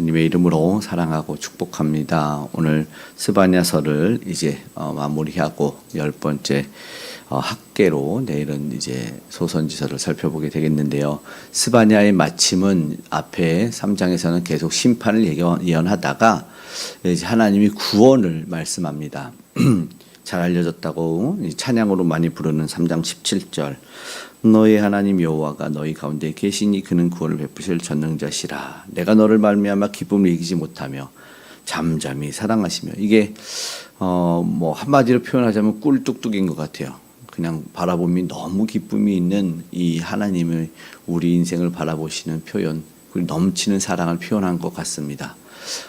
주님의 이름으로 사랑하고 축복합니다. 오늘 스바냐서를 이제 어, 마무리하고 열 번째 어, 학계로 내일은 이제 소선지서를 살펴보게 되겠는데요. 스바냐의 마침은 앞에 3장에서는 계속 심판을 예언하다가 이제 하나님이 구원을 말씀합니다. 잘 알려졌다고 이 찬양으로 많이 부르는 3장 17절 너의 하나님 여호와가 너희 가운데 계시니 그는 구원을 베푸실 전능자시라 내가 너를 말미암아 기쁨을 이기지 못하며 잠잠히 사랑하시며 이게 어 뭐 한마디로 표현하자면 꿀뚝뚝인 것 같아요. 그냥 바라봄이 너무 기쁨이 있는 이 하나님의 우리 인생을 바라보시는 표현 그리고 넘치는 사랑을 표현한 것 같습니다.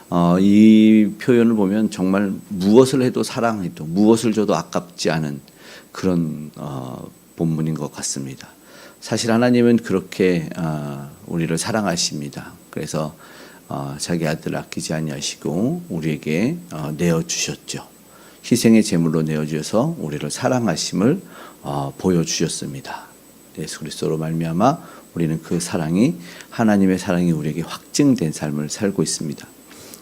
어, 이 표현을 보면 정말 무엇을 해도 사랑해도 무엇을 줘도 아깝지 않은 그런 어, 본문인 것 같습니다. 사실 하나님은 그렇게 어, 우리를 사랑하십니다. 그래서 어, 자기 아들 아끼지 아니하시고 우리에게 어, 내어 주셨죠. 희생의 제물로 내어 주셔서 우리를 사랑하심을 어, 보여 주셨습니다. 예수 그리스도로 말미암아 우리는 그 사랑이 하나님의 사랑이 우리에게 확증된 삶을 살고 있습니다.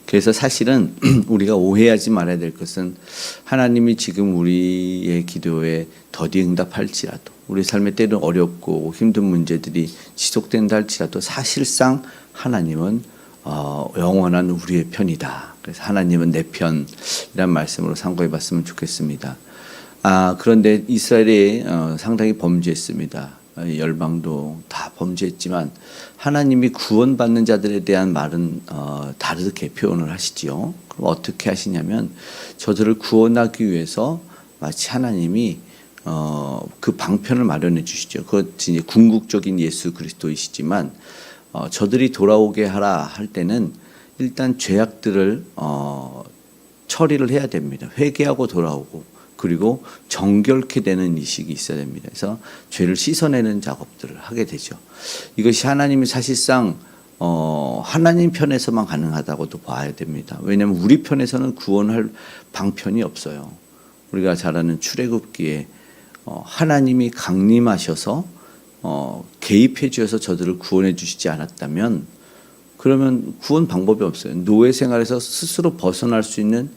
그래서 사실은 우리가 오해하지 말아야 될 것은 하나님이 지금 우리의 기도에 더디 응답할지라도 우리 삶에 때는 어렵고 힘든 문제들이 지속된다 할지라도 사실상 하나님은 어, 영원한 우리의 편이다. 그래서 하나님은 내 편이란 말씀으로 상고해 봤으면 좋겠습니다. 아, 그런데 이스라엘이 어, 상당히 범죄했습니다. 어, 열방도 다 범죄했지만 하나님이 구원받는 자들에 대한 말은 어, 다르게 표현을 하시지요. 그럼 어떻게 하시냐면 저들을 구원하기 위해서 마치 하나님이 어, 그 방편을 마련해 주시죠. 그것이 이제 궁극적인 예수 그리스도이시지만 어, 저들이 돌아오게 하라 할 때는 일단 죄악들을 어, 처리를 해야 됩니다. 회개하고 돌아오고 그리고 정결케 되는 의식이 있어야 됩니다. 그래서 죄를 씻어내는 작업들을 하게 되죠. 이것이 하나님이 사실상 어, 하나님 편에서만 가능하다고도 봐야 됩니다. 왜냐하면 우리 편에서는 구원할 방편이 없어요. 우리가 잘 아는 출애굽기에 어, 하나님이 강림하셔서 어, 개입해 주셔서 저들을 구원해 주시지 않았다면 그러면 구원 방법이 없어요. 노예 생활에서 스스로 벗어날 수 있는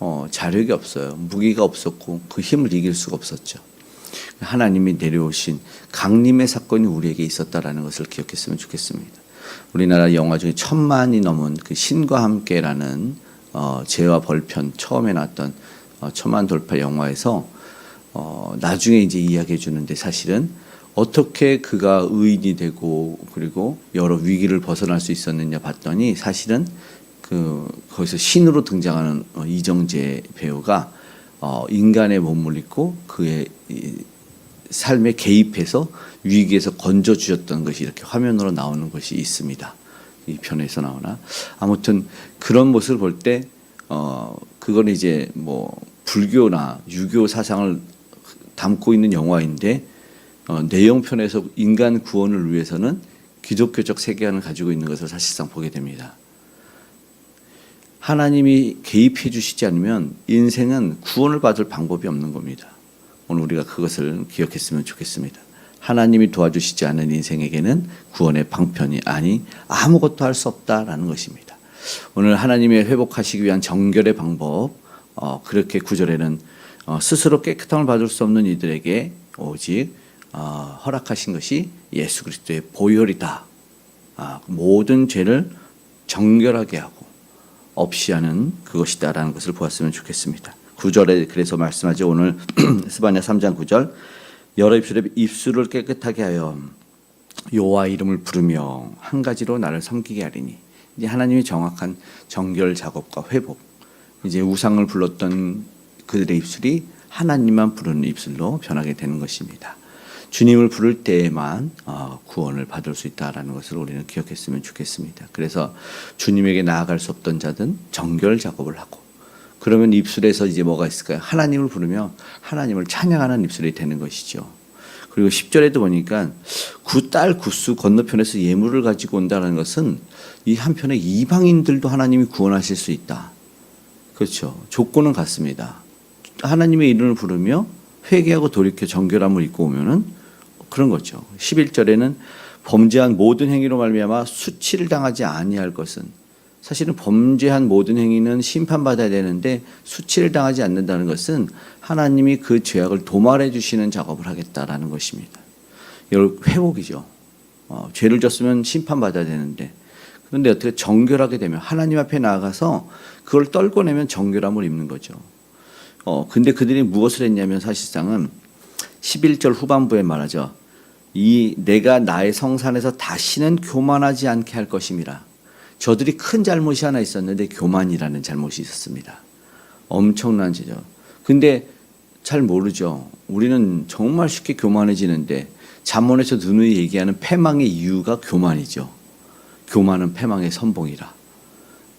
어, 자력이 없어요. 무기가 없었고 그 힘을 이길 수가 없었죠. 하나님이 내려오신 강림의 사건이 우리에게 있었다라는 것을 기억했으면 좋겠습니다. 우리나라 영화 중에 천만이 넘은 그 신과 함께라는 어, 죄와 벌편 처음에 나왔던 어, 천만 돌파 영화에서 어, 나중에 이제 이야기해 주는데 사실은 어떻게 그가 의인이 되고 그리고 여러 위기를 벗어날 수 있었느냐 봤더니 사실은 그 거기서 신으로 등장하는 어, 이정재 배우가 어, 인간의 몸을 입고 그의 이 삶에 개입해서 위기에서 건져 주셨던 것이 이렇게 화면으로 나오는 것이 있습니다. 이 편에서 나오나 아무튼 그런 모습을 볼 때 어, 그건 이제 뭐 불교나 유교 사상을 담고 있는 영화인데 어, 내용편에서 인간 구원을 위해서는 기독교적 세계관을 가지고 있는 것을 사실상 보게 됩니다. 하나님이 개입해 주시지 않으면 인생은 구원을 받을 방법이 없는 겁니다. 오늘 우리가 그것을 기억했으면 좋겠습니다. 하나님이 도와주시지 않은 인생에게는 구원의 방편이 아니 아무것도 할 수 없다라는 것입니다. 오늘 하나님이 회복하시기 위한 정결의 방법 어, 그렇게 구절에는 어, 스스로 깨끗함을 받을 수 없는 이들에게 오직 어, 허락하신 것이 예수 그리스도의 보혈이다. 아, 모든 죄를 정결하게 하고 없이 하는 그것이다라는 것을 보았으면 좋겠습니다. 9절에 그래서 말씀하죠. 오늘 스바냐 3장 9절 여러 입술에 입술을 깨끗하게 하여 여호와 이름을 부르며 한 가지로 나를 섬기게 하리니 이제 하나님이 정확한 정결 작업과 회복 이제 우상을 불렀던 그들의 입술이 하나님만 부르는 입술로 변하게 되는 것입니다. 주님을 부를 때에만 어, 구원을 받을 수 있다라는 것을 우리는 기억했으면 좋겠습니다. 그래서 주님에게 나아갈 수 없던 자든 정결 작업을 하고 그러면 입술에서 이제 뭐가 있을까요? 하나님을 부르며 하나님을 찬양하는 입술이 되는 것이죠. 그리고 10절에도 보니까 구딸 구수 건너편에서 예물을 가지고 온다는 것은 이 한편에 이방인들도 하나님이 구원하실 수 있다. 그렇죠. 조건은 같습니다. 하나님의 이름을 부르며 회개하고 돌이켜 정결함을 입고 오면은 그런 거죠. 11절에는 범죄한 모든 행위로 말미암아 수치를 당하지 아니할 것은 사실은 범죄한 모든 행위는 심판받아야 되는데 수치를 당하지 않는다는 것은 하나님이 그 죄악을 도말해 주시는 작업을 하겠다라는 것입니다. 열- 회복이죠. 어, 죄를 졌으면 심판받아야 되는데 그런데 어떻게 정결하게 되면 하나님 앞에 나아가서 그걸 떨궈내면 정결함을 입는 거죠. 어, 근데 그들이 무엇을 했냐면 사실상은 11절 후반부에 말하죠. 이 내가 나의 성산에서 다시는 교만하지 않게 할 것임이라. 저들이 큰 잘못이 하나 있었는데 교만이라는 잘못이 있었습니다. 엄청난 죄죠. 근데 잘 모르죠. 우리는 정말 쉽게 교만해지는데 잠언에서 누누이 얘기하는 패망의 이유가 교만이죠. 교만은 패망의 선봉이라.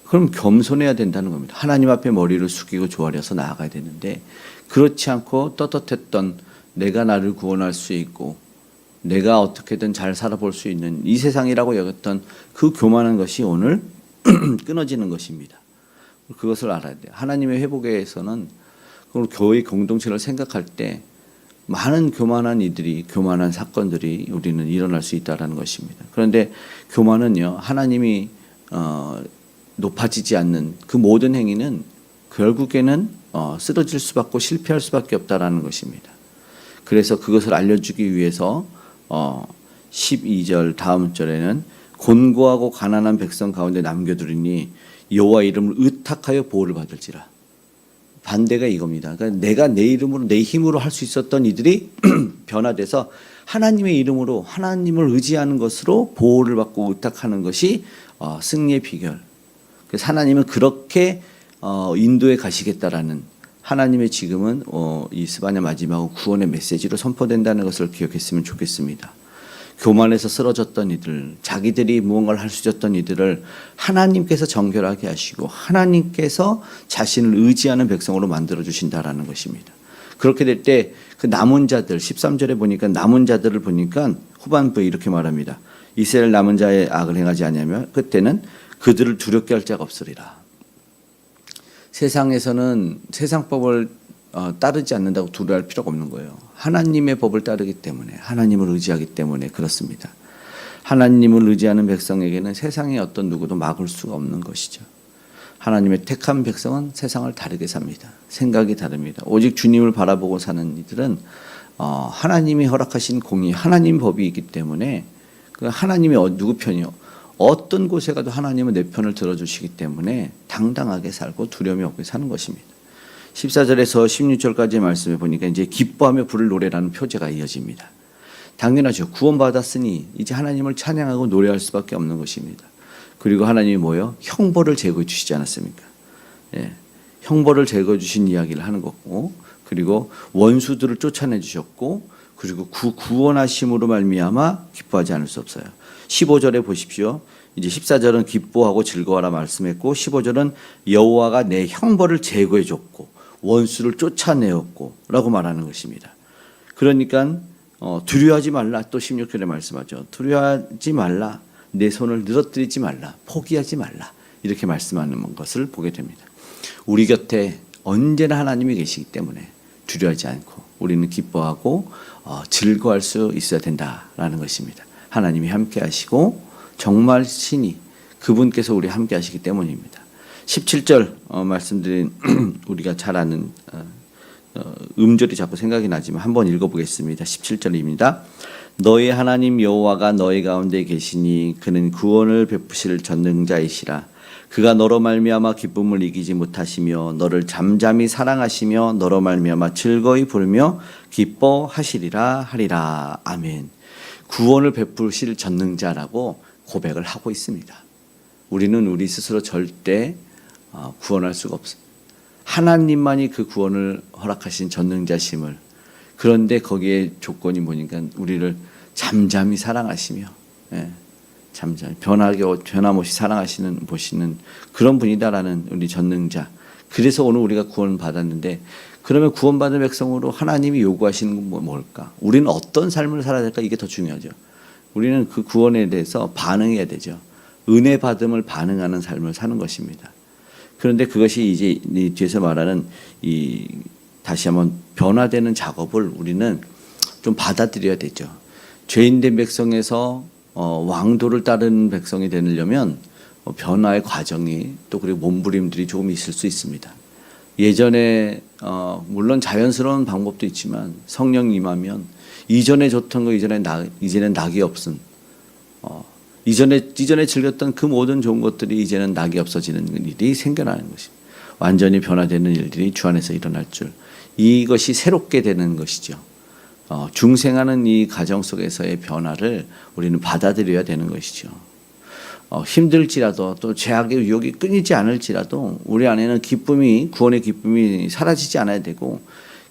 그럼 겸손해야 된다는 겁니다. 하나님 앞에 머리를 숙이고 조아려서 나아가야 되는데 그렇지 않고 떳떳했던 내가 나를 구원할 수 있고 내가 어떻게든 잘 살아볼 수 있는 이 세상이라고 여겼던 그 교만한 것이 오늘 끊어지는 것입니다. 그것을 알아야 돼요. 하나님의 회복에서는 교회 공동체를 생각할 때 많은 교만한 이들이 교만한 사건들이 우리는 일어날 수 있다라는 것입니다. 그런데 교만은요 하나님이 어, 높아지지 않는 그 모든 행위는 결국에는 어, 쓰러질 수밖에 실패할 수밖에 없다라는 것입니다. 그래서 그것을 알려주기 위해서 어, 12절 다음 절에는 곤고하고 가난한 백성 가운데 남겨두리니 여호와 이름을 의탁하여 보호를 받을지라. 반대가 이겁니다. 그러니까 내가 내 이름으로 내 힘으로 할 수 있었던 이들이 변화돼서 하나님의 이름으로 하나님을 의지하는 것으로 보호를 받고 의탁하는 것이 어, 승리의 비결. 그래서 하나님은 그렇게 어, 인도에 가시겠다라는 하나님의 지금은 어, 이 스바냐 마지막 구원의 메시지로 선포된다는 것을 기억했으면 좋겠습니다. 교만에서 쓰러졌던 이들, 자기들이 무언가를 할 수 있었던 이들을 하나님께서 정결하게 하시고 하나님께서 자신을 의지하는 백성으로 만들어 주신다라는 것입니다. 그렇게 될 때 그 남은 자들 13절에 보니까 남은 자들을 보니까 후반부에 이렇게 말합니다. 이스라엘 남은 자의 악을 행하지 않냐면 그때는 그들을 두렵게 할 자가 없으리라. 세상에서는 세상 법을 어, 따르지 않는다고 두려워할 필요가 없는 거예요. 하나님의 법을 따르기 때문에 하나님을 의지하기 때문에 그렇습니다. 하나님을 의지하는 백성에게는 세상의 어떤 누구도 막을 수가 없는 것이죠. 하나님의 택한 백성은 세상을 다르게 삽니다. 생각이 다릅니다. 오직 주님을 바라보고 사는 이들은 어, 하나님이 허락하신 공의, 하나님 법이 있기 때문에 그 하나님이 어- 누구 편이요? 어떤 곳에 가도 하나님은 내 편을 들어주시기 때문에 당당하게 살고 두려움이 없게 사는 것입니다. 14절에서 16절까지의 말씀에 보니까 이제 기뻐하며 부를 노래라는 표제가 이어집니다. 당연하죠. 구원받았으니 이제 하나님을 찬양하고 노래할 수밖에 없는 것입니다. 그리고 하나님이 뭐요? 형벌을 제거해 주시지 않았습니까? 예. 형벌을 제거해 주신 이야기를 하는 거고 그리고 원수들을 쫓아내 주셨고 그리고 구, 구원하심으로 말미암아 기뻐하지 않을 수 없어요. 15절에 보십시오. 이제 14절은 기뻐하고 즐거워라 말씀했고 15절은 여호와가 내 형벌을 제거해 줬고 원수를 쫓아내었고라고 말하는 것입니다. 그러니까 어, 두려워하지 말라 또 16절에 말씀하죠. 두려워하지 말라 내 손을 늘어뜨리지 말라 포기하지 말라 이렇게 말씀하는 것을 보게 됩니다. 우리 곁에 언제나 하나님이 계시기 때문에 두려워하지 않고 우리는 기뻐하고 어, 즐거워할 수 있어야 된다라는 것입니다. 하나님이 함께 하시고 정말 신이 그분께서 우리 함께 하시기 때문입니다. 17절 어, 말씀드린 우리가 잘 아는 어, 어, 음절이 자꾸 생각이 나지만 한번 읽어보겠습니다. 17절입니다. 너희 하나님 여호와가 너희 가운데 계시니 그는 구원을 베푸실 전능자이시라. 그가 너로 말미암아 기쁨을 이기지 못하시며 너를 잠잠히 사랑하시며 너로 말미암아 즐거이 부르며 기뻐하시리라 하리라. 아멘. 구원을 베푸실 전능자라고 고백을 하고 있습니다. 우리는 우리 스스로 절대 어, 구원할 수가 없습니다. 하나님만이 그 구원을 허락하신 전능자심을 그런데 거기에 조건이 뭐니까 우리를 잠잠히 사랑하시며 예, 잠잠히 변하게 변함없이 사랑하시는 보시는 그런 분이다라는 우리 전능자. 그래서 오늘 우리가 구원 받았는데 그러면 구원받은 백성으로 하나님이 요구하시는 건 뭐- 뭘까? 우리는 어떤 삶을 살아야 될까? 이게 더 중요하죠. 우리는 그 구원에 대해서 반응해야 되죠. 은혜 받음을 반응하는 삶을 사는 것입니다. 그런데 그것이 이제 이 뒤에서 말하는 이 다시 한번 변화되는 작업을 우리는 좀 받아들여야 되죠. 죄인된 백성에서 어, 왕도를 따르는 백성이 되려면 어, 변화의 과정이 또 그리고 몸부림들이 조금 있을 수 있습니다. 예전에 어, 물론 자연스러운 방법도 있지만 성령 임하면 이전에 좋던 거 이전에 나 이제는 낙이 없음. 어, 이전에 이전에 즐겼던 그 모든 좋은 것들이 이제는 낙이 없어지는 일이 생겨나는 것입니다. 완전히 변화되는 일들이 주 안에서 일어날 줄 이것이 새롭게 되는 것이죠. 어, 중생하는 이 가정 속에서의 변화를 우리는 받아들여야 되는 것이죠. 어, 힘들지라도 또 죄악의 유혹이 끊이지 않을지라도 우리 안에는 기쁨이 구원의 기쁨이 사라지지 않아야 되고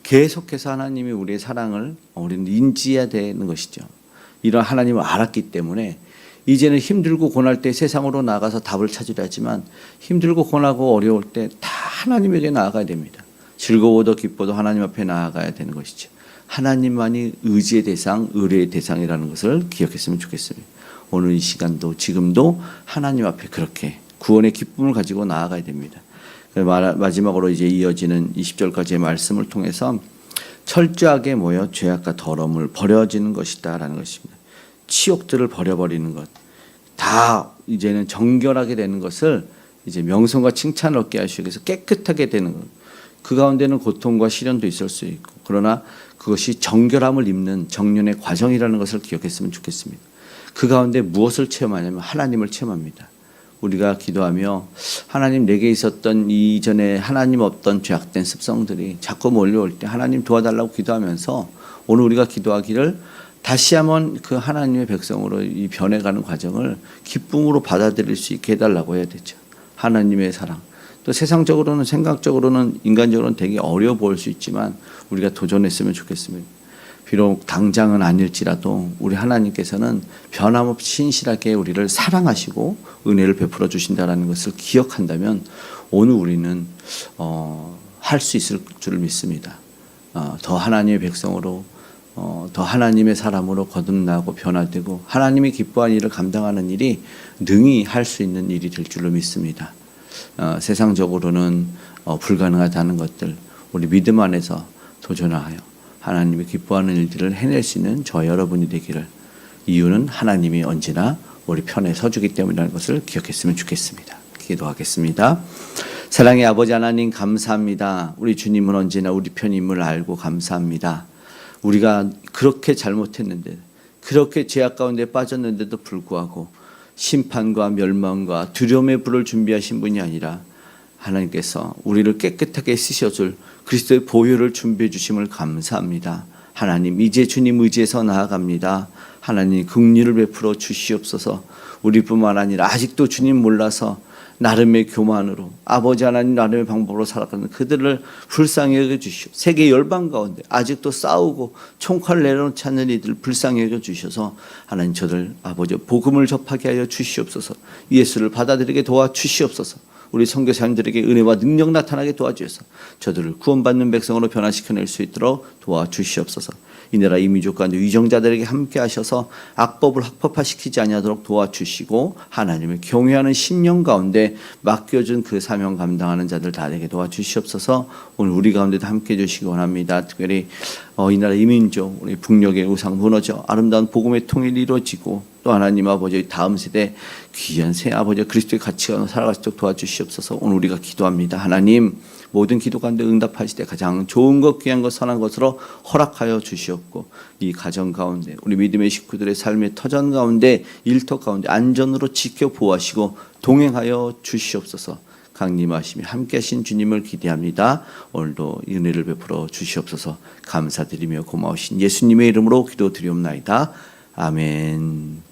계속해서 하나님이 우리의 사랑을 우리는 인지해야 되는 것이죠. 이런 하나님을 알았기 때문에 이제는 힘들고 고날 때 세상으로 나가서 답을 찾으려 하지만 힘들고 고나고 어려울 때 다 하나님에게 나아가야 됩니다. 즐거워도 기뻐도 하나님 앞에 나아가야 되는 것이죠. 하나님만이 의지의 대상, 의뢰의 대상이라는 것을 기억했으면 좋겠습니다. 오늘 이 시간도 지금도 하나님 앞에 그렇게 구원의 기쁨을 가지고 나아가야 됩니다. 마지막으로 이제 이어지는 20절까지의 말씀을 통해서 철저하게 모여 죄악과 더러움을 버려지는 것이다라는 것입니다. 치욕들을 버려버리는 것. 다 이제는 정결하게 되는 것을 이제 명성과 칭찬을 얻게 하시기 위해서 깨끗하게 되는 것. 그 가운데는 고통과 시련도 있을 수 있고 그러나 그것이 정결함을 입는 정년의 과정이라는 것을 기억했으면 좋겠습니다. 그 가운데 무엇을 체험하냐면 하나님을 체험합니다. 우리가 기도하며 하나님 내게 있었던 이전에 하나님 없던 죄악된 습성들이 자꾸 몰려올 때 하나님 도와달라고 기도하면서 오늘 우리가 기도하기를 다시 한번 그 하나님의 백성으로 이 변해가는 과정을 기쁨으로 받아들일 수 있게 해달라고 해야 되죠. 하나님의 사랑. 또 세상적으로는 생각적으로는 인간적으로는 되게 어려워 보일 수 있지만 우리가 도전했으면 좋겠습니다. 비록 당장은 아닐지라도 우리 하나님께서는 변함없이 신실하게 우리를 사랑하시고 은혜를 베풀어 주신다라는 것을 기억한다면 오늘 우리는 어, 할 수 있을 줄 믿습니다. 어, 더 하나님의 백성으로 어, 더 하나님의 사람으로 거듭나고 변화되고 하나님이 기뻐하는 일을 감당하는 일이 능히 할 수 있는 일이 될 줄로 믿습니다. 어, 세상적으로는 어, 불가능하다는 것들 우리 믿음 안에서 도전하여 하나님이 기뻐하는 일들을 해낼 수 있는 저 여러분이 되기를 이유는 하나님이 언제나 우리 편에 서주기 때문이라는 것을 기억했으면 좋겠습니다. 기도하겠습니다. 사랑의 아버지 하나님 감사합니다. 우리 주님은 언제나 우리 편임을 알고 감사합니다. 우리가 그렇게 잘못했는데 그렇게 죄악 가운데 빠졌는데도 불구하고 심판과 멸망과 두려움의 불을 준비하신 분이 아니라 하나님께서 우리를 깨끗하게 쓰셔줄 그리스도의 보혈을 준비해 주심을 감사합니다. 하나님 이제 주님 의지에서 나아갑니다. 하나님 긍휼을 베풀어 주시옵소서. 우리뿐만 아니라 아직도 주님 몰라서 나름의 교만으로 아버지 하나님 나름의 방법으로 살아가는 그들을 불쌍히 여겨 주시오. 세계 열방 가운데 아직도 싸우고 총칼을 내려놓지 않는 이들 불쌍히 여겨 주셔서 하나님 저들 아버지 복음을 접하게 하여 주시옵소서. 예수를 받아들이게 도와 주시옵소서. 우리 선교사님들에게 은혜와 능력 나타나게 도와주셔서 저들을 구원받는 백성으로 변화시켜낼 수 있도록 도와주시옵소서. 이 나라 이민족 가운데 위정자들에게 함께 하셔서 악법을 학법화시키지 아니하도록 도와주시고 하나님을 경외하는 신령 가운데 맡겨준 그 사명 감당하는 자들 다 되게 도와주시옵소서 오늘 우리 가운데도 함께 해주시기 원합니다. 특별히 어, 이 나라 이민족 우리 북녘의 우상 무너져 아름다운 복음의 통일이 이루어지고 또 하나님 아버지 다음 세대 귀한 새 아버지 그리스도의 가치가 살아갈 수 있도록 도와주시옵소서 오늘 우리가 기도합니다. 하나님 모든 기도 가운데 응답하실 때 가장 좋은 것 귀한 것 선한 것으로 허락하여 주시옵고 이 가정 가운데 우리 믿음의 식구들의 삶의 터전 가운데 일터 가운데 안전으로 지켜 보호하시고 동행하여 주시옵소서 강림하심이 함께하신 주님을 기대합니다. 오늘도 은혜를 베풀어 주시옵소서 감사드리며 고마우신 예수님의 이름으로 기도드리옵나이다. 아멘.